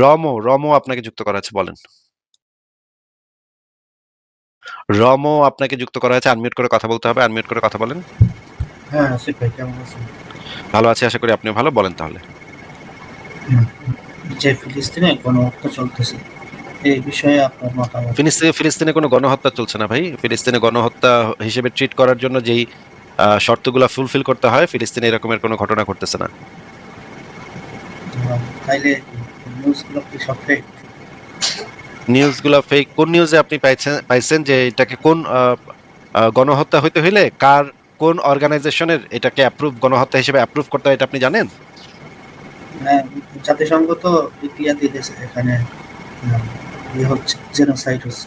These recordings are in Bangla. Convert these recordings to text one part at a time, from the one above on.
রমো, রমো আপনাকে যুক্ত করা আছে বলেন। রমো আপনাকে যুক্ত করা আছে আনমিউট করে কথা বলতে হবে। আনমিউট করে কথা বলেন। হ্যাঁ, ভাই কেমন আছেন? ভালো আছি আশা করি আপনিও ভালো। বলেন তাহলে। যে ফিলিস্তিনে গণহত্যা চলতেছে এই বিষয়ে আপনার মতামত ফিলিস্তি ফিলিস্তিনে কোনো গণহত্যা চলছে না ভাই। ফিলিস্তিনে গণহত্যা হিসেবে ট্রিট করার জন্য যেই শর্তগুলা ফুলফিল করতে হয়, ফিলিস্তিনে এরকমের কোনো ঘটনা ঘটতেছে না। তাইলে নিউজগুলো কি সব ফেক? নিউজগুলা ফেক। কোন নিউজে আপনি পাইছেন পাইছেন যে এটাকে কোন গণহত্যা হইতে হইলে কার কোন অর্গানাইজেশনের এটাকে অ্যাপ্রুভ গণহত্যা হিসেবে অ্যাপ্রুভ করতে হয় এটা আপনি জানেন? হ্যাঁ, জাতিসংঘ তো ইতিহাস দিয়েছে এখানে ইয়ে হচ্ছে জেনোসাইড হচ্ছে।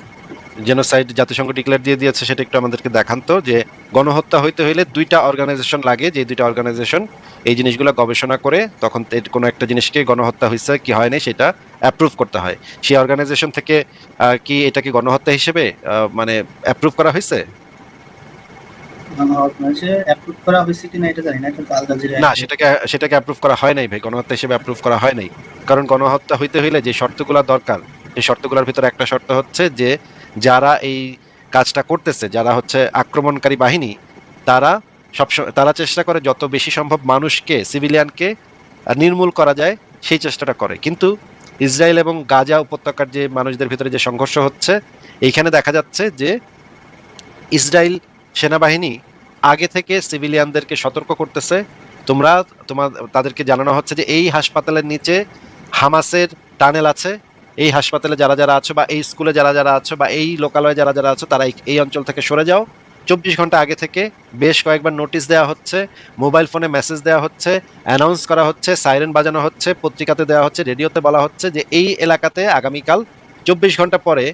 জেনোসাইড জাতিসংঘ ডিক্লেয়ার দিয়ে দিয়েছে সেটা একটু আমাদেরকে দেখান তো যে গণহত্যা হইতে হইলে ২ টা অর্গানাইজেশন লাগে যে ২ টা অর্গানাইজেশন এই জিনিসগুলো গবেষণা করে তখন কোনো একটা জিনিসকে গণহত্যা হইছে কি হয় নাই সেটা অ্যাপ্রুভ করতে হয়। সেই অর্গানাইজেশন থেকে কি এটাকে গণহত্যা হিসেবে মানে অ্যাপ্রুভ করা হয়েছে কিনা এটা জানি না কিন্তু আল জাজিরা না সেটাকে সেটাকে অ্যাপ্রুভ করা হয় নাই ভাই। গণহত্যা হিসেবে অ্যাপ্রুভ করা হয় নাই। কারণ গণহত্যা হইতে হইলে যে শর্তগুলা দরকার, সেই শর্তগুলার ভিতরে একটা শর্ত হচ্ছে যে যারা এই কাজটা করতেছে, যারা হচ্ছে আক্রমণকারী বাহিনী, তারা সবস তারা চেষ্টা করে যত বেশি সম্ভব মানুষকে, সিভিলিয়ানকে নির্মূল করা যায় সেই চেষ্টাটা করে। কিন্তু ইসরায়েল এবং গাজা উপত্যকার যে মানুষদের ভিতরে যে সংঘর্ষ হচ্ছে, এইখানে দেখা যাচ্ছে যে ইসরায়েল সেনাবাহিনী আগে থেকে সিভিলিয়ানদেরকে সতর্ক করতেছে। তোমরা তোমার তাদেরকে জানানো হচ্ছে যে এই হাসপাতালের নিচে হামাসের টানেল আছে। এই হাসপাতালে যারা, যারা আছো বা এই স্কুলে যারা, যারা আছো বা এই লোকালয়ে যারা, যারা আছো তারা এই অঞ্চল থেকে সরে যাও। ২৪ ঘণ্টা আগে থেকে বেশ কয়েকবার নোটিশ দেওয়া হচ্ছে, মোবাইল ফোনে মেসেজ দেওয়া হচ্ছে, অ্যানাউন্স করা হচ্ছে, সাইরেন বাজানো হচ্ছে, পত্রিকাতে দেওয়া হচ্ছে, রেডিওতে বলা হচ্ছে যে এই এলাকাতে আগামীকাল ২৪ ঘণ্টা পরে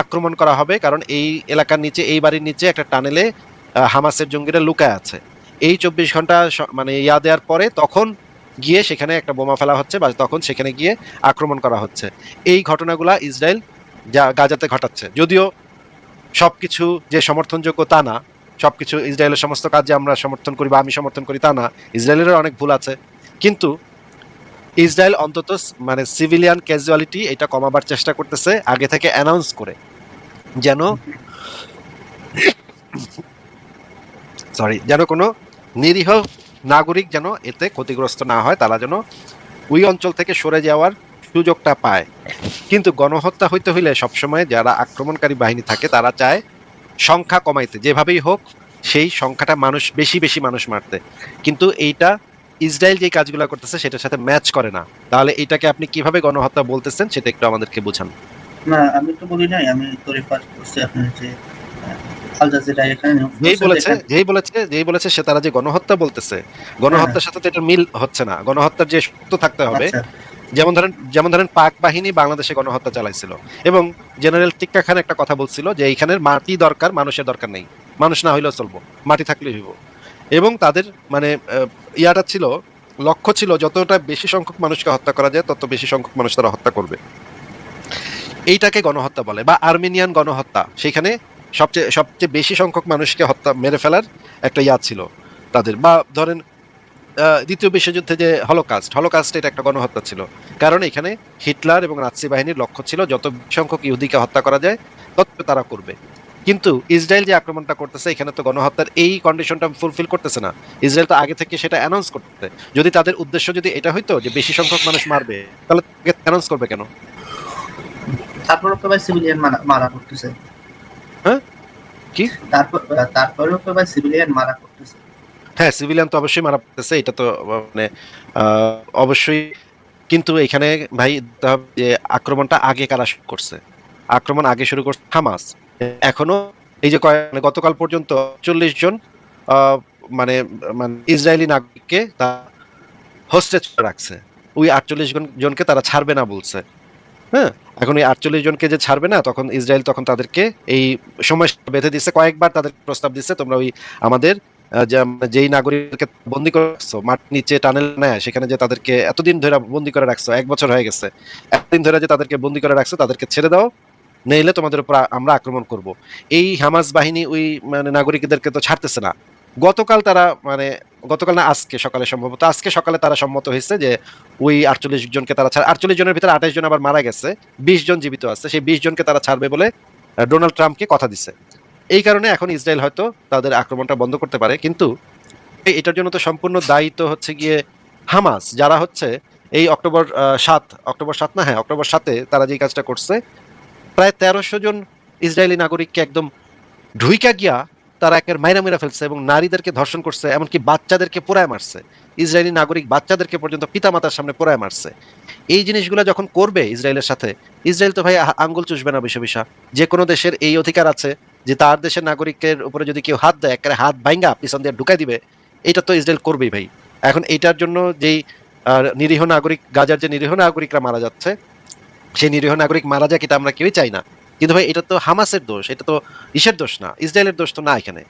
আক্রমণ করা হবে। কারণ এই এলাকার নিচে, এই বাড়ির নিচে একটা টানেলে হামাসের জঙ্গিরা লুকায় আছে। এই ২৪ ঘণ্টা মানে ইয়া দেওয়ার পরে তখন গিয়ে সেখানে একটা বোমা ফেলা হচ্ছে বা তখন সেখানে গিয়ে আক্রমণ করা হচ্ছে। এই ঘটনাগুলা ইসরায়েল যা গাজাতে ঘটাচ্ছে। যদিও সব কিছু যে সমর্থনযোগ্য তা না। সব কিছু ইসরায়েলের সমস্ত কাজ যে আমরা সমর্থন করি বা আমি সমর্থন করি তা না। ইসরায়েলেরও অনেক ভুল আছে। কিন্তু ইসরায়েল অন্তত মানে সিভিলিয়ান ক্যাজুয়ালিটি এটা কমাবার চেষ্টা করতেছে আগে থেকে অ্যানাউন্স করে। যেন সরি, যেন কোনো নিরীহ নাগরিক যেন এতে ক্ষতিগ্রস্ত না হয়। তারা যেন ওই অঞ্চল থেকে সরে যাওয়ার সুযোগটা পায়। কিন্তু গণহত্যা হইতে হইলে সবসময় যারা আক্রমণকারী বাহিনী থাকে তারা চায় সংখ্যা কমাইতে। যেভাবেই হোক সেই সংখ্যাটা মানুষ বেশি, বেশি মানুষ মারতে। কিন্তু এইটা ইসরায়েল যে কাজগুলো করতেছে সেটার সাথে ম্যাচ করে না। তাহলে এটাকে আপনি কীভাবে গণহত্যা বলতেছেন সেটা একটু আমাদেরকে বুঝান। না আমি তো বলি নাই। আমি তো রেফার করছি আপনার যে আল জাজিরা এখানে নিউজ যেই করছে বলেছে যেখানে যেই বলেছে যেই বলেছে সে তারা যে গণহত্যা বলতেছে, গণহত্যার সাথে তো এটার মিল হচ্ছে না। গণহত্যার যে সূত্র থাকতে হবে আচ্ছা। যেমন ধরেন যেমন ধরেন পাক বাহিনী বাংলাদেশে গণহত্যা চালাইছিল এবং জেনারেল টিক্কা খান একটা কথা বলছিল যে এইখানের মাটি দরকার, মানুষের দরকার নেই। মানুষ না হইলেও চলবো। মাটি থাকলেই হইব। এবং তাদের মানে ইয়াটা ছিল লক্ষ্য ছিল যতটা বেশি সংখ্যক মানুষকে হত্যা করা যায় তত বেশি সংখ্যক মানুষ তারা হত্যা করবে। এইটাকে গণহত্যা বলে বা আর্মেনিয়ান গণহত্যা। সেখানে সবচেয়ে সবচেয়ে বেশি সংখ্যক মানুষকে হত্যা মেরে ফেলার একটা ইয়া ছিল তাদের। বা ধরেন ২য় বিশ্বযুদ্ধে যে হলোকাস্ট, হলোকাস্ট এটা একটা গণহত্যা ছিল। কারণ এখানে হিটলার এবং নাৎসি বাহিনীর লক্ষ্য ছিল যত সংখ্যক ইহুদিকে হত্যা করা যায় তত তারা করবে। কিন্তু ইসরায়েল যে আক্রমণটা করতেছে এখানে তো গণহত্যার এই কন্ডিশনটা ফুলফিল করতেছে না। ইসরায়েল তো আগে থেকে সেটা অ্যানাউন্স করতেছে। যদি তাদের উদ্দেশ্য যদি এটা হইতো যে বেশি সংখ্যক মানুষ মারবে তাহলে অ্যানাউন্স করবে কেন? তারপরেও তো ভাই সিভিলিয়ান মারা করতেছে। হ্যাঁ? কি? তারপর তারপরেও তো ভাই সিভিলিয়ান মারা করতেছে। হ্যাঁ, সিভিলিয়ান তো অবশ্যই মারা পড়তেছে। এটা তো মানে অবশ্যই কিন্তু এখানে ভাই যে আক্রমণটা আগে কারা শুরু করছে? আক্রমণ আগে শুরু করছে হামাস। এখনও এই যে মানে গতকাল পর্যন্ত ৪০ জন মানে মানে ইসরায়েলি নাগরিককে তা হোস্টেজ রাখছে। ওই আটচল্লিশ জনকে তারা ছাড়বে না বলছে। হ্যাঁ? এখন এই ৪৮ জনকে যে ছাড়বে না, তখন ইসরায়েল তখন তাদেরকে এই সময় বেঁধে দিচ্ছে। কয়েকবার তাদের প্রস্তাব দিচ্ছে তোমরা ওই আমাদের যেই নাগরিককে বন্দী করে রাখছো মাটির নিচে টানেল নেয় সেখানে যে তাদেরকে এতদিন ধরে বন্দি করে রাখছো। এক বছর হয়ে গেছে। এতদিন ধরে যে তাদেরকে বন্দি করে রাখছো, তাদেরকে ছেড়ে দাও। নইলে তোমাদের উপর আমরা আক্রমণ করব। এই হামাস বাহিনী ওই মানে নাগরিকদেরকে তো ছাড়তেছে না। গতকাল তারা মানে গতকাল না, আজকে সকালে সম্ভবত, আজকে সকালে তারা সম্মত হয়েছে যে, ওই আটচল্লিশ জনকে তারা ছাড়, আটচল্লিশ জনের ভিতরে আঠাশ জন আবার মারা গেছে, বিশ জন জীবিত আছে, সেই বিশ জনকে তারা ছাড়বে বলে ডোনাল্ড ট্রাম্পকে কথা দিছে। এই কারণে এখন ইসরায়েল হয়তো তাদের আক্রমণটা বন্ধ করতে পারে, কিন্তু এটার জন্য তো সম্পূর্ণ দায়িত্ব হচ্ছে গিয়ে হামাস, যারা হচ্ছে এই অক্টোবর সাত অক্টোবর সাত না হ্যাঁ অক্টোবর সাতে তারা যে কাজটা করছে, প্রায় তেরোশো জন ইসরায়েলি নাগরিককে একদম ঢুইকা গিয়া তারা একের মাইরা মেরা ফেলছে এবং নারীদেরকে ধর্ষণ করছে, এমনকি বাচ্চাদেরকে পোড়ায় মারছে। ইসরায়েলি নাগরিক বাচ্চাদেরকে পর্যন্ত পিতামাতার সামনে পোড়ায় মারছে। এই জিনিসগুলো যখন করবে ইসরায়েলের সাথে, ইসরায়েল তো ভাই আঙ্গুল চুষবে না বিষয় বিষয় যে কোনো দেশের এই অধিকার আছে যে তার দেশের নাগরিকের উপরে যদি কেউ হাত দেয়, একেবারে হাত ভাঙ্গা পিছন দিয়ে ঢুকাই দিবে, এটা তো ইসরায়েল করবেই ভাই। এখন এইটার জন্য যেই নিরীহ নাগরিক, গাজার যে নিরীহ নাগরিকরা মারা যাচ্ছে, সেই নিরীহ নাগরিক মারা যাক এটা আমরা কেউই চাই না। কিন্তু ভাই এটা তো হামাসের দোষ এটা তো ইসের দোষ না ইসরায়েলের দোষ তো না এখানে।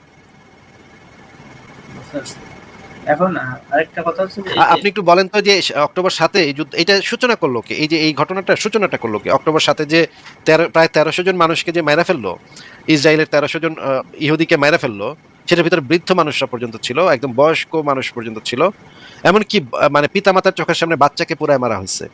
এখন আরেকটা কথা হচ্ছে আপনি একটু বলেন তো যে অক্টোবর সাথে এটা সূচনা করল কি? এই যে এই ঘটনাটা সূচনাটা করল কি? অক্টোবর সাথে যে প্রায় তেরোশো জন মানুষকে যে মেরা ফেলল ইসরায়েলের তেরোশো জন ইহুদিকে মেরা ফেলল সেটার ভিতরে বৃদ্ধ মানুষরা পর্যন্ত ছিল একদম বয়স্ক মানুষ পর্যন্ত ছিল। এমনকি মানে পিতামাতার চোখের সামনে বাচ্চাকে পুরায় মারা হয়েছে।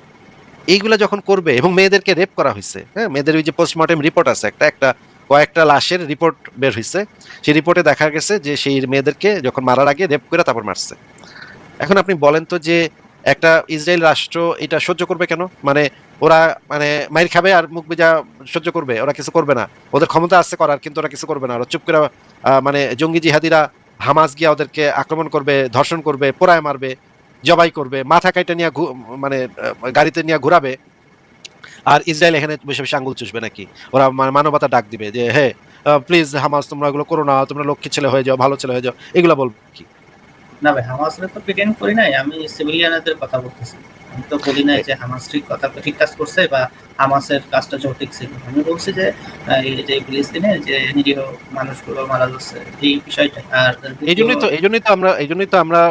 এইগুলা যখন করবে, এবং মেয়েদেরকে রেপ করা হয়েছে হ্যাঁ মেয়েদের ওই যে পোস্টমর্টেম রিপোর্ট আছে একটা একটা কয়েকটা লাশের রিপোর্ট বের হয়েছে সেই রিপোর্টে দেখা গেছে যে সেই মেয়েদেরকে যখন মারার আগে রেপ করে তারপর মারছে। এখন আপনি বলেন তো যে একটা ইসরায়েল রাষ্ট্র এটা সহ্য করবে কেন? মানে ওরা মানে মাইর খাবে আর মুখ বেজা সহ্য করবে, ওরা কিছু করবে না। ওদের ক্ষমতা আছে করার, কিন্তু ওরা কিছু করবে না। ওরা চুপ করে মানে জঙ্গি জিহাদিরা হামাজ গিয়া ওদেরকে আক্রমণ করবে, ধর্ষণ করবে, পোড়ায় মারবে। জবাই করবে, মাথা কাইটা নিয়ে মানে গাড়িতে নিয়ে ঘুরাবে। আর ইসরায়েল এখানে বসে বসে আঙ্গুল চুষবে নাকি? ওরা মানে মানবতা ডাক দিবে যে, হে প্লিজ হামাস, তোমরা এগুলো করো না, তোমরা লক্ষ্মী ছেলে হয়ে যাও, ভালো ছেলে হয়ে যাও। এগুলো বলব কি? না ভাই তো প্রিটেন্ড করি নাই, আমি সিভিলিয়ানদের কথা বলতেছি। আমি তো বলি নাই যে হামাস ঠিক কথা ঠিক কাজ করছে বা হামাসের কাজটা ছিল আমি বলছি যে এই যে ফিলিস্তিনে যে নিরীহ মানুষগুলো মারা যাচ্ছে, এই বিষয়টা। আর এই জন্যই তো, এই জন্যই তো আমরা, এই জন্যই তো আমরা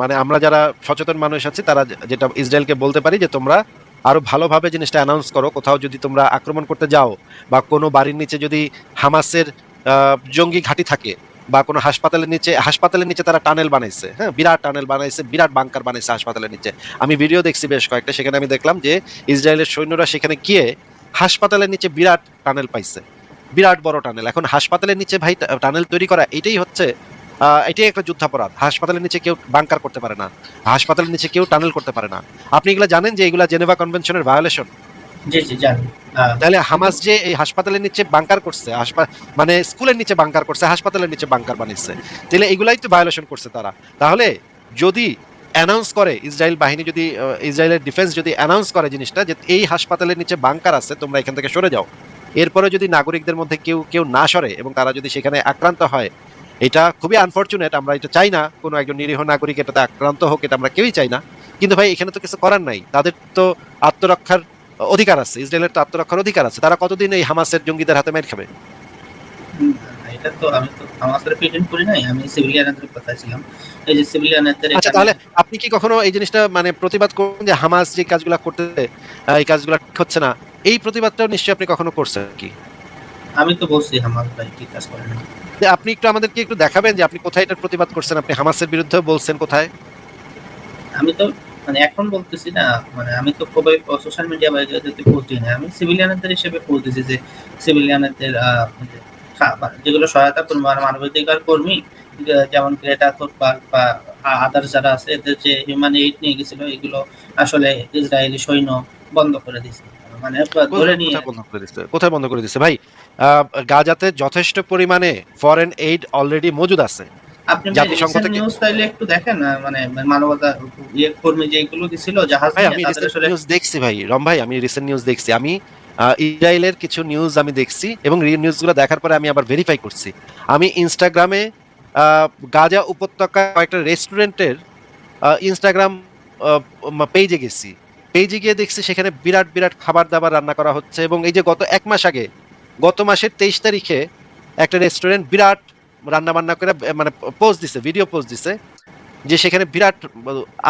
মানে আমরা যারা সচেতন মানুষ আছি, তারা যেটা ইসরায়েলকে বলতে পারি যে তোমরা আরও ভালোভাবে জিনিসটা অ্যানাউন্স করো। কোথাও যদি তোমরা আক্রমণ করতে যাও বা কোনো বাড়ির নিচে যদি হামাসের জঙ্গি ঘাঁটি থাকে বা কোনো হাসপাতালের নিচে হাসপাতালের নিচে তারা টানেল বানাইছে হ্যাঁ? বিরাট টানেল বানাইছে, বিরাট বাংকার বানাইছে হাসপাতালের নিচে। আমি ভিডিও দেখছি বেশ কয়েকটা, সেখানে আমি দেখলাম যে ইসরায়েলের সৈন্যরা সেখানে গিয়ে হাসপাতালের নিচে বিরাট টানেল পাইছে। বিরাট বড় টানেল। এখন হাসপাতালের নিচে ভাই টানেল তৈরি করা এটাই হচ্ছে এটাই একটা যুদ্ধাপরাধ। হাসপাতালের নিচে কেউ বাংকার করতে পারে না। হাসপাতালের নিচে কেউ টানেল করতে পারে না। আপনি এগুলো জানেন যে এগুলা জেনেভা কনভেনশনের ভায়োলেশন? তাহলে হামাস যে এই হাসপাতালের নিচে বাংকার করছে মানে স্কুলের নিচে বাংকার করছে, হাসপাতালের নিচে বাংকার বানিয়েছে, তাহলে এগুলাই তো ভায়োলেশন করছে তারা। তাহলে যদি অ্যানাউন্স করে, ইসরায়েল বাহিনী যদি ইসরায়েলের ডিফেন্স যদি অ্যানাউন্স করে জিনিসটা, যে এই হাসপাতালের নিচে বাংকার আছে, তোমরা এখান থেকে সরে যাও। এরপরে যদি নাগরিকদের মধ্যে কেউ কেউ না সরে এবং তারা যদি সেখানে আক্রান্ত হয়, এটা খুবই আনফরচুনেট আমরা এটা চাই না, কোনো একজন নিরীহ নাগরিক এটাতে আক্রান্ত হোক, এটা আমরা কেউই চাই না। কিন্তু ভাই, এখানে তো কিছু করার নাই। তাদের তো আত্মরক্ষার অধিকার আছে ইসরায়েলের তো আত্মরক্ষার অধিকার আছে। তারা কতদিন এই হামাসের জঙ্গিদের হাতে মের খাবে? এটা তো আমি তো হামাসের প্রিটেন্ড করি নাই আমি সিভিলিয়ানদের কথা ছিলাম। এই যে সিভিলিয়ানদের আচ্ছা তাহলে আপনি কি কখনো এই জিনিসটা মানে প্রতিবাদ করুন যে হামাস যে কাজগুলো আহ, এই কাজগুলো ঠিক হচ্ছে না? এই প্রতিবাদটাও নিশ্চয়ই আপনি কখনো করছেন কি? আমি তো বলছি হামাস ভাই ঠিক কাজ করে না। আপনি একটু আমাদেরকে একটু দেখাবেন যে আপনি কোথায় এটার প্রতিবাদ করছেন? আপনি হামাসের বিরুদ্ধে বলছেন কোথায়? আমি তো মানে এখন বলতেছি না মানে আমি তো খুবই সোশ্যাল মিডিয়া বাইরে পোস্ট দিই না। আমি সিভিলিয়ানদের হিসেবে পোস্ট দিছি যে সিভিলিয়ানদের যেগুলো সহায়তা কর্মী মানে মানবাধিকার কর্মী যেমন গ্রেটা থোরবার্গ বা আদার্স যারা আছে এদের যে হিউম্যান এইড নিয়ে গেছিল এগুলো আসলে ইসরায়েলি সৈন্য বন্ধ করে দিয়েছে। মানে ধরে নিয়ে কোথায় বন্ধ করে দিচ্ছে কোথায় বন্ধ করে দিচ্ছে ভাই গাজাতে যথেষ্ট পরিমাণে ফরেন এইড অলরেডি মজুদ আছে। আপনি জাতিসংঘ থেকে- নিউজ তাইলে একটু দেখেন না, মানে মানবতা ইয়ে কর্মী যেগুলো দিছিল জাহাজ আমি নিউজ দেখছি ভাই রম ভাই আমি রিসেন্ট নিউজ দেখছি। আমি ইসরায়েলের কিছু নিউজ আমি দেখছি এবং নিউজগুলো দেখার পরে আমি আবার ভেরিফাই করছি। আমি ইনস্টাগ্রামে গাজা উপত্যকা কয়েকটা রেস্টুরেন্টের ইনস্টাগ্রাম পেজে গেছি। পেজে গিয়ে দেখছি সেখানে বিরাট বিরাট খাবার দাবার রান্না করা হচ্ছে এবং এই যে গত এক মাস আগে গত মাসের তেইশ তারিখে একটা রেস্টুরেন্ট বিরাট রান্না বান্না করে মানে পোস্ট দিছে ভিডিও পোস্ট দিছে, যে সেখানে বিরাট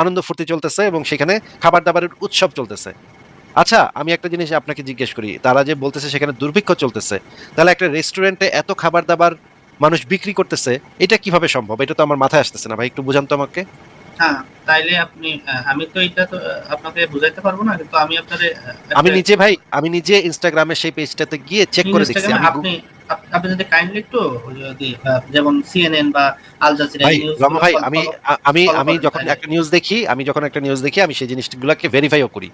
আনন্দ ফুর্তি চলতেছে এবং সেখানে খাবার দাবারের উৎসব চলতেছে। আচ্ছা আমি একটা জিনিস আপনাকে জিজ্ঞেস করি, তারা যে বলতেছে সেখানে দুর্ভিক্ষ চলতেছে, তাহলে একটা রেস্টুরেন্টে এত খাবার দাবার মানুষ বিক্রি করতেছে, এটা কীভাবে সম্ভব? এটা তো আমার মাথায় আসতেছে না, ভাই, একটু বুঝান তো আমাকে। হ্যাঁ তাইলে আপনি আমি তো এটা তো আপনাকে বুঝাইতে পারব না কিন্তু আমি আপনারে আমি নিজে ভাই আমি নিজে ইনস্টাগ্রামে সেই পেজটাতে গিয়ে চেক করে দেখছি আপনি আপনি যদি কাইন্ডলি একটু যেমন সিএনএন বা আল জাজিরা ভাই নিউজ ভাই আমি আমি আমি যখন একটা নিউজ দেখি আমি যখন একটা নিউজ দেখি আমি সেই জিনিসগুলোকে ভেরিফাইও করি।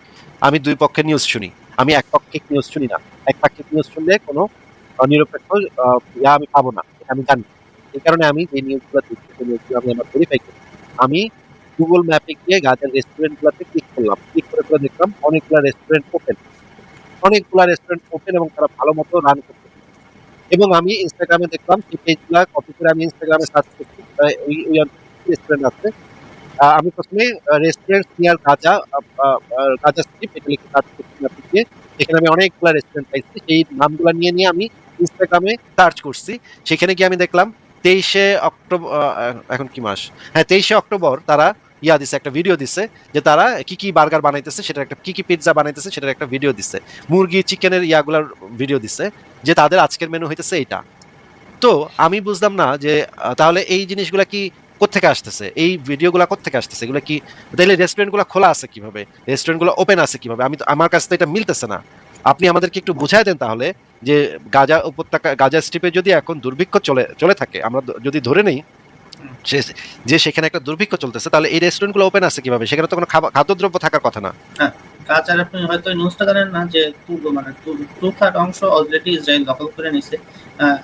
আমি দুই পক্ষের নিউজ শুনি। আমি এক পক্ষের নিউজ শুনি না। এক পক্ষের নিউজ শুনলে কোনো নিরপেক্ষ ইয়া আমি পাবো না আমি জানি। এই কারণে আমি যে নিউজগুলো দেখছি সেই নিউজগুলো আমি আমার ভেরিফাই করি। আমি গুগল ম্যাপে গিয়ে গাজার রেস্টুরেন্ট গুলোতে ক্লিক করলাম। ক্লিক করে করে দেখলাম অনেকগুলো রেস্টুরেন্ট ওপেন অনেকগুলো রেস্টুরেন্ট ওপেন এবং তারা ভালো মতো রান করতে এবং আমি ইনস্টাগ্রামে দেখলাম সেই পেজগুলো কপি করে আমি ইনস্টাগ্রামে সার্চ করছি। ওই ওই রেস্টুরেন্ট আছে। আমি প্রথমে restaurant near Gaza Gaza strip এটা লিখে সার্চ করছি ম্যাপে এখানে আমি অনেকগুলো রেস্টুরেন্ট পাইছি। সেই নামগুলো নিয়ে নিয়ে আমি ইনস্টাগ্রামে সার্চ করছি। সেখানে গিয়ে আমি দেখলাম তেইশে অক্টোবর এখন কি মাস? হ্যাঁ তেইশে অক্টোবর তারা ইয়া দিছে, একটা ভিডিও দিছে, যে তারা কি কি বার্গার বানাইতেছে, সেটার একটা কি কি পিৎজা বানাইতেছে, সেটার একটা ভিডিও দিছে। মুরগি চিকেনের ইয়াগুলার ভিডিও দিছে, যে তাদের আজকের মেনু হইতেছে এইটা। তো আমি বুঝলাম না যে তাহলে এই জিনিসগুলা কি কোত্থেকে আসতেছে? এই ভিডিওগুলো কোত্থেকে আসতেছে? এগুলো কি তাহলে রেস্টুরেন্টগুলো খোলা আছে কীভাবে? রেস্টুরেন্টগুলো ওপেন আছে কীভাবে? আমি আমার কাছে তো এটা মিলতেছে না। আপনি আমাদেরকে একটু বুঝাই দেন তাহলে যে গাজা উপত্যকা গাজা স্ট্রিপে যদি এখন দুর্ভিক্ষ চলে চলে থাকে, আমরা যদি ধরে নেই যে সেখানে একটা দুর্ভিক্ষ চলতেছে তাহলে এই রেস্টুরেন্টগুলো ওপেন আছে কীভাবে? সেখানে তো কোনো খাদ্যদ্রব্য থাকার কথা না। কাজার আপনি হয়তো নিউজটা জানেন না যে টু মানে টু অংশ অলরেডি ইসরায়েল দখল করে নিছে।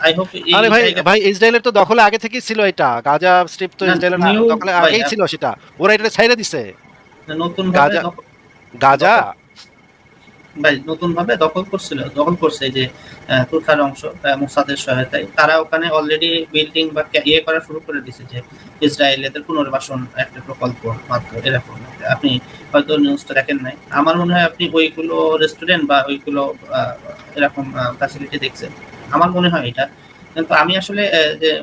আই হোপ আরে ভাই ভাই ইসরায়েলের তো দখলে আগে থেকেই ছিল এটা। গাজা স্ট্রিপ তো ইসরায়েলের দখলে আগেই ছিল সেটা। ওরা এটা ছাইড়ে দিছে। নতুন গাজা- গাজা ভাই নতুন ভাবে দখল করছিল দখল করছে যে তুর্কার অংশ মোসাদের সহায়তায়। তারা ওখানে অলরেডি বিল্ডিং বা ইয়ে করা শুরু করে দিছে যে ইসরায়েলের পুনর্বাসন একটা প্রকল্প মাত্র এরকম আপনি হয়তো নিউজটা দেখেন নাই। আমার মনে হয় আপনি ওইগুলো রেস্টুরেন্ট বা ওইগুলো এরকম ফ্যাসিলিটি দেখছেন। আমার মনে হয় এটা। কিন্তু আমি আসলে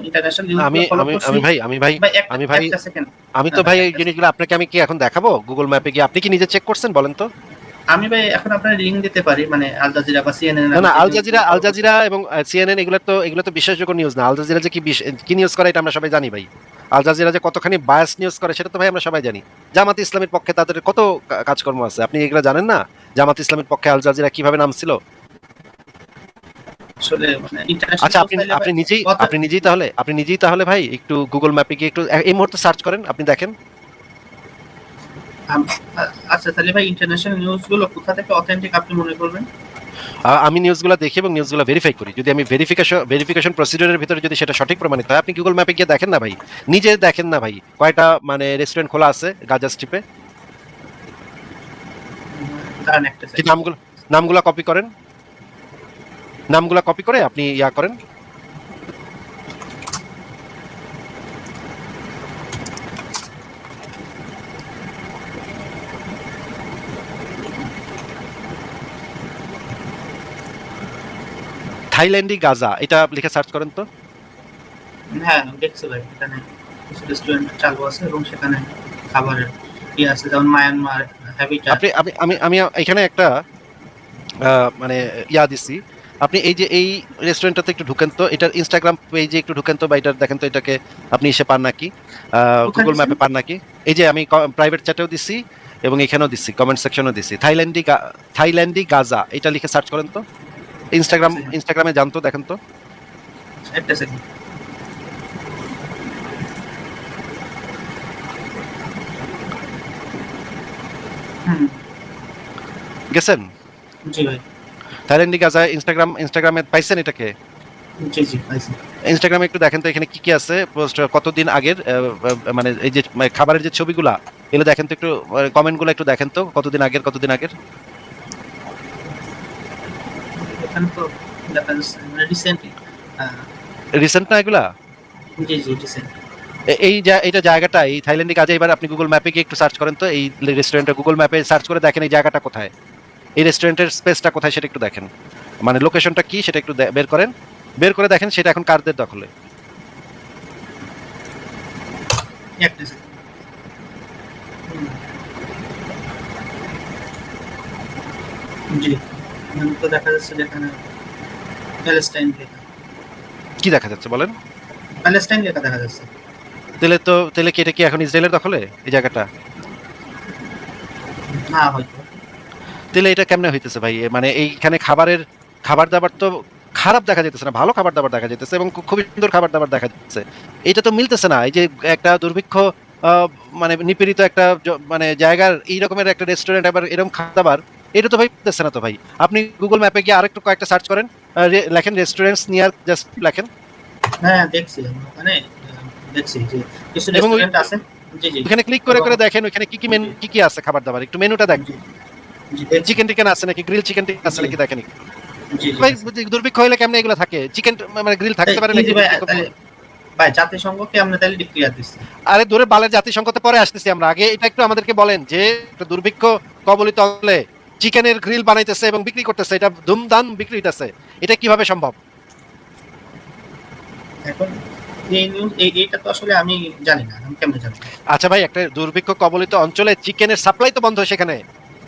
ইন্টারন্যাশনাল নিউজ আমি আমি আমি ভাই আমি ভাই আমি ভাই- আমি তো হ্যাঁ, ভাই এই জিনিসগুলো আপনাকে আমি কি এখন দেখাবো? গুগল ম্যাপে গিয়ে আপনি কি নিজে চেক করছেন বলেন তো? আমি ভাই এখন আপনার লিংক দিতে পারি মানে আল জাজিরা বা সিএনএন না না আল জাজিরা আল জাজিরা এবং সিএনএন এগুলো তো এগুলো তো বিশ্বাসযোগ্য নিউজ না। আল জাজিরা যে কি কি নিউজ করে এটা আমরা সবাই জানি ভাই। আল জাজিরা যে কতখানি বায়াস নিউজ করে সেটা তো ভাই আমরা সবাই জানি। জামাত ইসলামের পক্ষে তাদের কত কাজকর্ম আছে? আপনি এগুলো জানেন না? জামাত ইসলামের পক্ষে আল জাজিরা কীভাবে নাম ছিল আসলে মানে আচ্ছা আপনি আপনি নিজেই আপনি নিজেই তাহলে আপনি নিজেই তাহলে ভাই একটু গুগল ম্যাপে গিয়ে একটু এই মুহূর্তে সার্চ করেন আপনি দেখেন। আচ্ছা তাহলে ভাই ইন্টারন্যাশনাল নিউজগুলো কোথা থেকে অথেন্টিক আপনি মনে করবেন? আমি নিউজগুলো দেখি এবং নিউজগুলো ভেরিফাই করি। যদি আমি ভেরিফিকেশন ভেরিফিকেশন প্রসিডিউরের ভিতরে যদি সেটা সঠিক প্রমাণিত হয় আপনি গুগল ম্যাপে গিয়ে দেখেন না ভাই? নিজে দেখেন না ভাই। কয়টা মানে রেস্টুরেন্ট খোলা আছে গাজা স্ট্রিপে নামগুলো নামগুলো কপি করেন? নামগুলো কপি করে আপনি ইয়া করেন। থাইল্যান্ডি গাজা এটা লিখে সার্চ করেন তো। হ্যাঁ আমি দেখছি ভাই এখানে কিছু রেস্টুরেন্ট চালু আছে এবং সেখানে খাবারের ইয়ে আছে যেমন মায়ানমার আপনি আমি আমি আমি এখানে একটা মানে ইয়া দিছি। আপনি এই যে এই রেস্টুরেন্টটাতে একটু ঢুকেন তো এটার ইনস্টাগ্রাম পেজে একটু ঢুকেন তো বা এটার দেখেন তো এটাকে আপনি এসে পান নাকি? গুগল ম্যাপে পান নাকি? এই যে আমি প্রাইভেট চ্যাটেও দিছি এবং এখানেও দিছি কমেন্ট সেকশনেও দিছি। থাইল্যান্ডি থাইল্যান্ডি গাজা এটা লিখে সার্চ করেন তো। ইনস্টাগ্রাম। ইনস্টাগ্রামে জানতো দেখেন তো। একটা সেকেন্ড গেছেন? জি ভাই। থাইল্যান্ডি গাজা ইনস্টাগ্রাম ইনস্টাগ্রামে পাইছেন এটাকে? জি জি পাইছি। ইনস্টাগ্রামে একটু দেখেন তো এখানে কি কি আছে? পোস্ট কতদিন আগের মানে এই যে মানে খাবারের যে ছবিগুলা এগুলো দেখেন তো একটু কমেন্টগুলো একটু দেখেন তো কতদিন আগের কতদিন আগের? এখানে তো রিসেন্টলি রিসেন্ট না এগুলা? জি জি রিসেন্ট এই যা এটা জায়গাটা এই থাইল্যান্ডে কাজে এবার আপনি গুগল ম্যাপে গিয়ে একটু সার্চ করেন তো এই রেস্টুরেন্টে গুগল ম্যাপে সার্চ করে দেখেন এই জায়গাটা কোথায়। এই রেস্টুরেন্টের স্পেসটা কোথায় সেটা একটু দেখেন। মানে লোকেশনটা কি সেটা একটু বের করেন। বের করে দেখেন সেটা এখন কারদের দখলে। জি। তো দেখা যাচ্ছে যেখানে প্যালেস্টাইন লেখা। কি দেখা যাচ্ছে বলেন? প্যালেস্টাইন লেখা দেখা যাচ্ছে। তাহলে তো তাহলে কি এটা কি এখন ইসরায়েলের দখলে এই জায়গাটা? না হয়তো। তাহলে এটা কেমনে হইতেছে ভাই? মানে এইখানে খাবারের খাবার দাবার তো খারাপ দেখা যেতেছে না ভালো খাবার দাবার দেখা যেতেছে এবং খুবই সুন্দর খাবার দাবার দেখা যাচ্ছে। এটা তো মিলতেছে না এই যে একটা দুর্ভিক্ষ আহ, মানে নিপীড়িত একটা মানে জায়গার এই রকমের একটা রেস্টুরেন্ট আবার এরকম খাবার দাবার এটা তো ভাই মিলতেছে না তো ভাই। আপনি গুগল ম্যাপে গিয়ে আরেকটু কয়েকটা সার্চ করেন লেখেন রেস্টুরেন্টস নিয়ার জাস্ট লেখেন। হ্যাঁ দেখছি। আহ, দেখছি যে কিছু রেস্টুরেন্ট আছে। জি জি। ওখানে ক্লিক করে করে দেখেন ওখানে কি কি মেনু কি কি আছে খাবার দাবার একটু মেনুটা দেখ। জি জি চিকেন টিকেন আছে নাকি? গ্রিল চিকেন টিকেন আছে নাকি দেখেন? ভাই দুর্ভিক্ষ হইলে কেমনে এগুলো থাকে? চিকেন মানে গ্রিল থাকতে পারে নাকি ভাই জাতিসংঘকে আমরা তাহলে ডিক্লিয়ার দিচ্ছি। আরে দূরে বালের জাতিসংঘতে পরে আসতেছি আমরা। আগে এটা একটু আমাদেরকে বলেন যে একটা দুর্ভিক্ষ কবলিত অঞ্চলে চিকেনের গ্রিল বানাইতেছে এবং বিক্রি করতেছে এটা ধুমধাম বিক্রি হইতেছে। এটা কীভাবে সম্ভব? এখন এই নিউজ এই এইটা তো আসলে আমি জানি না আমি কেমনে জানি? আচ্ছা ভাই একটা দুর্ভিক্ষ কবলিত অঞ্চলে চিকেনের সাপ্লাই তো বন্ধ সেখানে।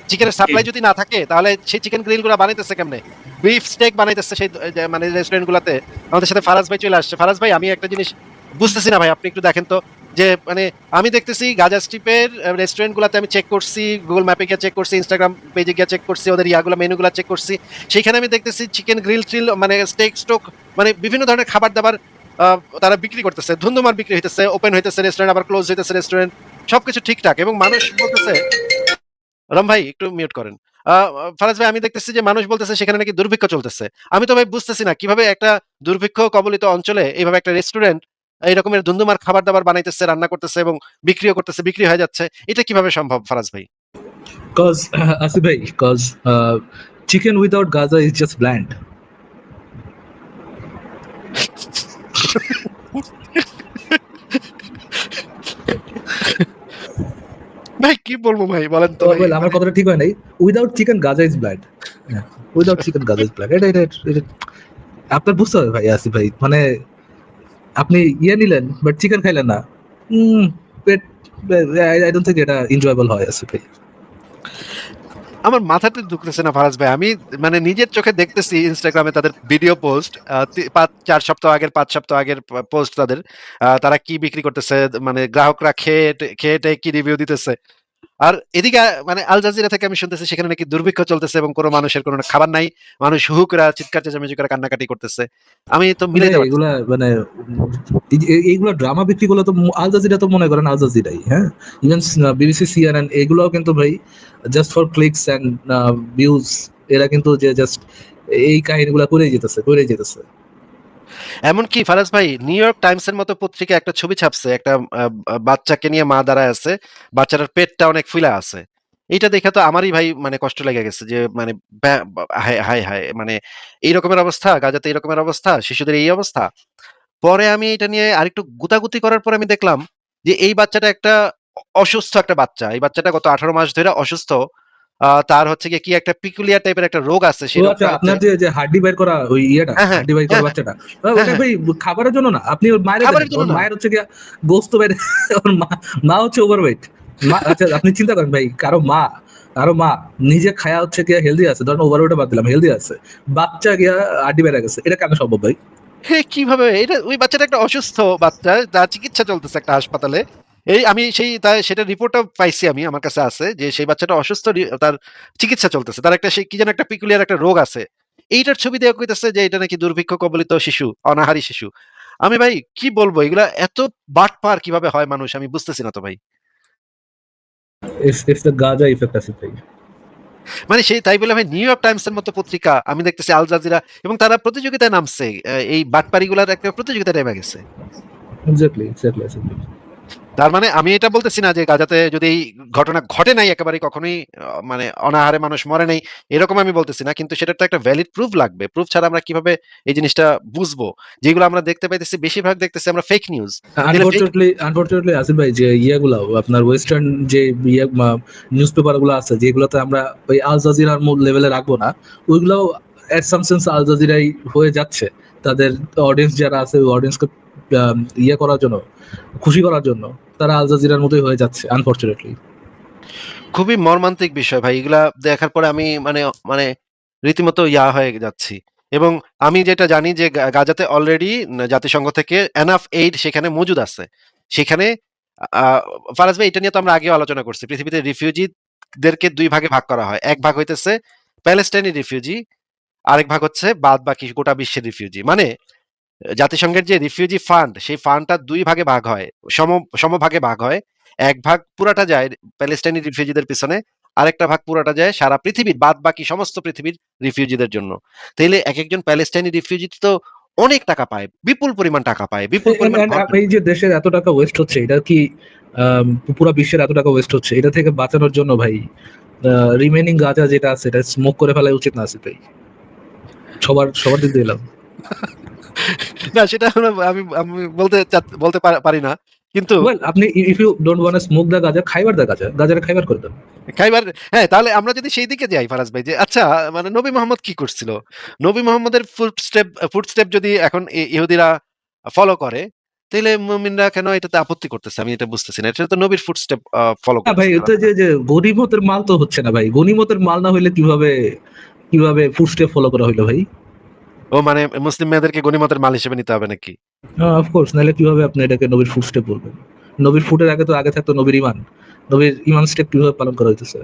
চিকেনের সাপ্লাই যদি না থাকে তাহলে সেই চিকেন গ্রিলগুলা বানাইতেছে কেমনে? বিফ স্টেক বানাইতেছে সেই মানে রেস্টুরেন্ট গুলাতে। আমাদের সাথে ফারাজ ভাই চলে আসছে। ফারাজ ভাই আমি একটা জিনিস বুঝতেছি না ভাই আপনি একটু দেখেন তো। যে মানে আমি দেখতেছি গাজা স্ট্রিপের রেস্টুরেন্ট গুলাতে আমি চেক করছি গুগল ম্যাপে গিয়ে চেক করছি ইনস্টাগ্রাম পেজে গিয়ে চেক করছি, ওদের ইয়াগুলো, মেনুগুলো চেক করছি। সেইখানে আমি দেখতেছি চিকেন গ্রিল ট্রিল মানে স্টেক স্টোক মানে বিভিন্ন ধরনের খাবার দাবার তারা বিক্রি করতেছে। ধুন্ধুমার বিক্রি হইতেছে ওপেন হইতেছে রেস্টুরেন্ট আবার ক্লোজ হইতেছে রেস্টুরেন্ট সবকিছু ঠিকঠাক এবং মানুষ বলতেছে, রাম ভাই, একটু মিউট করেন। ফারাজ ভাই, আমি দেখতেছি যে মানুষ বলতেছে সেখানে নাকি দুর্ভিক্ষ চলতেছে। আমি তো ভাই বুঝতেছি না কীভাবে একটা দুর্ভিক্ষ কবলিত অঞ্চলে এইভাবে একটা রেস্টুরেন্ট এই রকমের ধুন্ধুমার খাবার দাবার বানাইতেছে রান্না করতেছে এবং বিক্রিও করতেছে বিক্রি হয়ে যাচ্ছে। এটা কীভাবে সম্ভব ফারাজ ভাই? Asif bhai, cause uh, chicken without Gaza is just bland. ভাই কি বলব ভাই বলেন তো ভাই, আমার কথাটা ঠিক হয় নাই। Without chicken Gaza is bland without chicken Gaza is bland এটা এটা- আপনার বুঝতে হবে ভাই আসি ভাই। মানে আপনি ইয়ে নিলেন বাট চিকেন খাইলেন না। পেট আই ডোন্ট থিঙ্ক এটা এনজয়েবল হয় আসিফ ভাই। আমার মাথাতে ঢুকতেছে না ফারাজ ভাই, আমি মানে নিজের চোখে দেখতেছি ইনস্টাগ্রামে তাদের ভিডিও পোস্ট চার সপ্তাহ আগের, পাঁচ সপ্তাহ আগের পোস্ট তাদের তারা কি বিক্রি করতেছে মানে গ্রাহকরা খেয়ে খেয়ে কি রিভিউ দিতেছে। আর এদিকে মানে আল জাজিরা থেকে আমি শুনতেছি সেখানে নাকি দুর্ভিক্ষ চলতেছে এবং কোনো মানুষের কোনো খাবার নাই। মানুষ হু করে চিৎকার চেঁচামেচি করে কান্নাকাটি করতেছে। আমি তো মিলে মানে এগুলা মানে এইগুলা ড্রামা বিক্রি করলে তো আল জাজিরা তো মনে করেন আল জাজিরাই হ্যাঁ? ইভেন বিবিসি সিএনএন এগুলোও কিন্তু ভাই just for clicks and views এরা কিন্তু যে জাস্ট এই কাহিনীগুলা করেই যেতেছে করেই যেতেছে। এমনকি ফারাজ ভাই নিউ ইয়র্ক টাইমস এর মতো পত্রিকা একটা ছবি ছাপছে, একটা বাচ্চাকে নিয়ে মা দাঁড়ায় আছে, বাচ্চাটার পেটটা অনেক ফুলা আছে। এইটা দেখে তো আমারই ভাই মানে কষ্ট লেগে গেছে যে মানে বা- হায় মানে এই রকমের অবস্থা, গাজাতে এই রকমের অবস্থা, শিশুদের এই অবস্থা। পরে আমি এটা নিয়ে আরেকটু গুতাগুতি করার পর আমি দেখলাম যে, এই বাচ্চাটা একটা অসুস্থ একটা বাচ্চা। এই বাচ্চাটা গত আঠারো মাস ধরে অসুস্থ। তার হচ্ছে কি একটা পিকুলিয়ার টাইপের একটা রোগ আছে সেই রোগটা আচ্ছা আপনার যে যে হাড্ডি বের করা ওই ইয়েটা হ্যাঁ, হ্যাঁ, হাড্ডি বের করা হ্যাঁ, বাচ্চাটা ওটা। ভাই খাবারের জন্য না আপনি ওর মায়ের খাবারের জন্য ওর মায়ের হচ্ছে গিয়া গোস্ত বের ওর মা হচ্ছে ওভারওয়েট মা আচ্ছা আপনি চিন্তা করেন ভাই কারও মা কারও মা নিজে খায়া হচ্ছে গিয়া হেলদি আছে ধরেন ওভারওয়েটে বাদ দিলাম হেলদি আছে বাচ্চা গিয়া হাড্ডি বেড়ে গেছে এটা কেন সম্ভব ভাই? হে কীভাবে? এটা ওই বাচ্চাটা একটা অসুস্থ বাচ্চা তার চিকিৎসা চলতেছে একটা হাসপাতালে। এই আমি সেই তার সেটা রিপোর্টটা পাইছি আমি আমার কাছে আছে যে সেই বাচ্চাটা অসুস্থ তার চিকিৎসা চলতেছে। তার একটা সেই কি যেন একটা পিকুলিয়ার একটা রোগ আছে। এইটার ছবি দেওয়া কইতেছে যে এটা নাকি দুর্ভিক্ষ কবলিত শিশু অনাহারী শিশু। আমি ভাই কি বলব? এগুলা এত বাটপার কীভাবে হয় মানুষ? আমি বুঝতেছি না তো ভাই। It's it's the Gaza effect আছে ভাই মানে সেই তাই বলে ভাই নিউ ইয়র্ক টাইমস এর মতো পত্রিকা আমি দেখতেছি আল জাজিরা এবং তারা প্রতিযোগিতায় নামছে। এই বাটপারিগুলার একটা প্রতিযোগিতায় নেমে গেছে। এক্স্যাক্টলি এক্স্যাক্টলি এক্স্যাক্টলি তার মানে আমি এটা বলতেছি না যে গাজাতে যদি এই ঘটনা ঘটে নাই একেবারে কখনোই মানে অনাহারে মানুষ মরে নাই এরকম আমি বলতেছি না। কিন্তু সেটার তো একটা ভ্যালিড প্রুফ লাগবে। প্রুফ ছাড়া আমরা কীভাবে এই জিনিসটা বুঝব? যেগুলো আমরা দেখতে পাইতেছি বেশিরভাগ দেখতেছি আমরা fake news unfortunately unfortunately Asif ভাই যে ইয়েগুলো আপনার ওয়েস্টার্ন যে ইয়ে নিউজ পেপারগুলো আছে যেগুলোতে আমরা ওই আল জাজিরার মূল লেভেলে রাখব না ওইগুলো এট সাম সেন্স আল জাজিরাই হয়ে যাচ্ছে। তাদের অডিয়েন্স যারা আছে ওই অডিয়েন্সকে ইয়ে করার জন্য খুশি করার জন্য। তারা আল জাজিরার মতোই হয়ে যাচ্ছে আনফরচুনেটলি খুবই মর্মান্তিক বিষয় ভাই, এগুলা দেখার পরে আমি মানে মানে রীতিমতো ইয়া হয়ে যাচ্ছি। এবং আমি যেটা জানি যে গাজাতে অলরেডি জাতিসংঘ থেকে এনাফ এইড সেখানে মজুদ আছে। সেখানে ফারাজ ভাই, এটা নিয়ে তো আমরা আগেও আলোচনা করছি। পৃথিবীতে রিফিউজিদেরকে দুই ভাগে ভাগ করা হয়। এক ভাগ হইতেছে প্যালেস্টাইনি রিফিউজি আরেক ভাগ হচ্ছে বাদ বাকি গোটা বিশ্বের রিফিউজি মানে জাতিসংঘের যে রিফিউজি ফান্ড সেই ফান্ডটা দুই ভাগে ভাগ হয়। সম সমভাগে ভাগ হয়। এক ভাগ পুরাটা যায় প্যালেস্টাইনি রিফিউজিদের পিছনে আরেকটা ভাগ পুরাটা যায় সারা পৃথিবীর বাদ বাকি সমস্ত পৃথিবীর রিফিউজিদের জন্য। তাইলে এক একজন প্যালেস্টাইনি রিফিউজি তো অনেক টাকা পায় বিপুল পরিমাণ টাকা পায় বিপুল পরিমাণ এই যে দেশের এত টাকা ওয়েস্ট হচ্ছে এটা কি পুরো বিশ্বের এত টাকা ওয়েস্ট হচ্ছে? এটা থেকে বাঁচানোর জন্য ভাই রিমেনিং গাজা যেটা আছে এটা স্মোক করে ফেলা উচিত না আছে ভাই। সবার সবার দিক দিয়ে এলাম। না সেটা আমরা- আমি আমি বলতে বলতে পার- পারি না। কিন্তু ওয়েল আপনি if you don't want smoke the ganja খাইবার দা গাঁজা গাঁজাটা খাইবার করে দেন। খাইবার হ্যাঁ তাহলে আমরা যদি সেই দিকে যাই ফারাজ ভাই যে আচ্ছা মানে নবী মোহাম্মদ কি করছিল? নবী মোহাম্মদের ফুট স্টেপ ফুট স্টেপ যদি এখন ই- ইহুদিরা ফলো করে তাহলে মুমিনরা কেন এটাতে আপত্তি করতেছে? আমি এটা বুঝতেছি না। এটা তো নবীর ফুট স্টেপ ফলো না ভাই এটা যে যে গনিমতের মাল তো হচ্ছে না ভাই। গনিমতের মাল না হইলে কীভাবে কীভাবে ফুটস্টেপ ফলো করা হইল ভাই? ও মানে মুসলিম মেয়েদেরকে গনিমতের মাল হিসেবে নিতে হবে নাকি? অফকোর্স নাহলে কীভাবে আপনি এটাকে নবীর ফুটস্টেপ বলবেন নবীর ফুটের আগে তো আগে থাকতো নবীর ইমান নবীর ইমান স্টেপ কীভাবে পালন করা হইতেছে?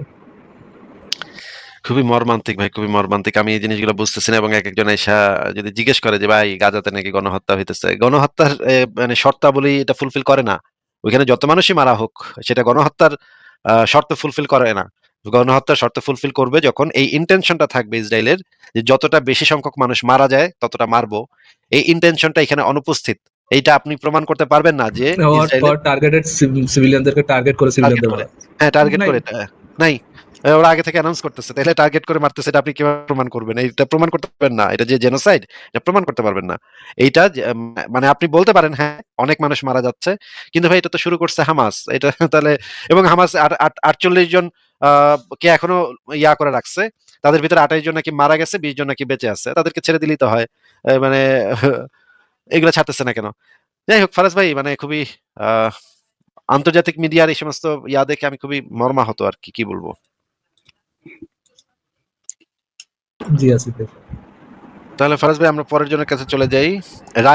খুবই মর্মান্তিক ভাই খুবই মর্মান্তিক। আমি এই জিনিসগুলো বুঝতেছি না এবং এক একজন এসা যদি জিজ্ঞেস করে যে ভাই গাজাতে নাকি গণহত্যা হইতেছে? গণহত্যার মানে শর্তাবলী এটা ফুলফিল করে না। ওইখানে যত মানুষই মারা হোক সেটা গণহত্যার শর্ত ফুলফিল করে না। গণহত্যার শর্ত ফুলফিল করবে যখন এই ইন্টেনশনটা থাকবে ইসরায়েলের যে যতটা বেশি সংখ্যক মানুষ মারা যায় ততটা মারবো। এই ইন্টেনশনটা এখানে অনুপস্থিত। এইটা আপনি প্রমাণ করতে পারবেন না যে টার্গেটেড সিভিলিয়ানদেরকে টার্গেট করে সিভিলিয়ানদের। হ্যাঁ টার্গেট। করে নাই। ওরা আগে থেকে অ্যানাউন্স করতেছে। তাহলে টার্গেট করে মারতেছে এটা আপনি কীভাবে প্রমাণ করবেন? এটা প্রমাণ করতে পারবেন না। এটা যে জেনোসাইড এটা প্রমাণ করতে পারবেন না। এইটা মানে আপনি বলতে পারেন হ্যাঁ অনেক মানুষ মারা যাচ্ছে। কিন্তু ভাই এটা তো শুরু করছে হামাস। এটা তাহলে এবং হামাস আট- আট- আটচল্লিশ জন কে এখনও ইয়া করে রাখছে তাদের ভিতরে আঠাইশ জন নাকি মারা গেছে বিশ জন নাকি বেঁচে আছে তাদেরকে ছেড়ে দিলেই তো হয়। মানে এগুলো ছাড়তেছে না কেন? যাই হোক ফারাজ ভাই মানে খুবই আহ আন্তর্জাতিক মিডিয়ার এই সমস্ত ইয়া দেখে আমি খুবই মর্মাহত আর কি কি বলব? জি আসিফ তাহলে ফারাজ ভাই আমরা পরের জনের কাছে চলে যাই। রায়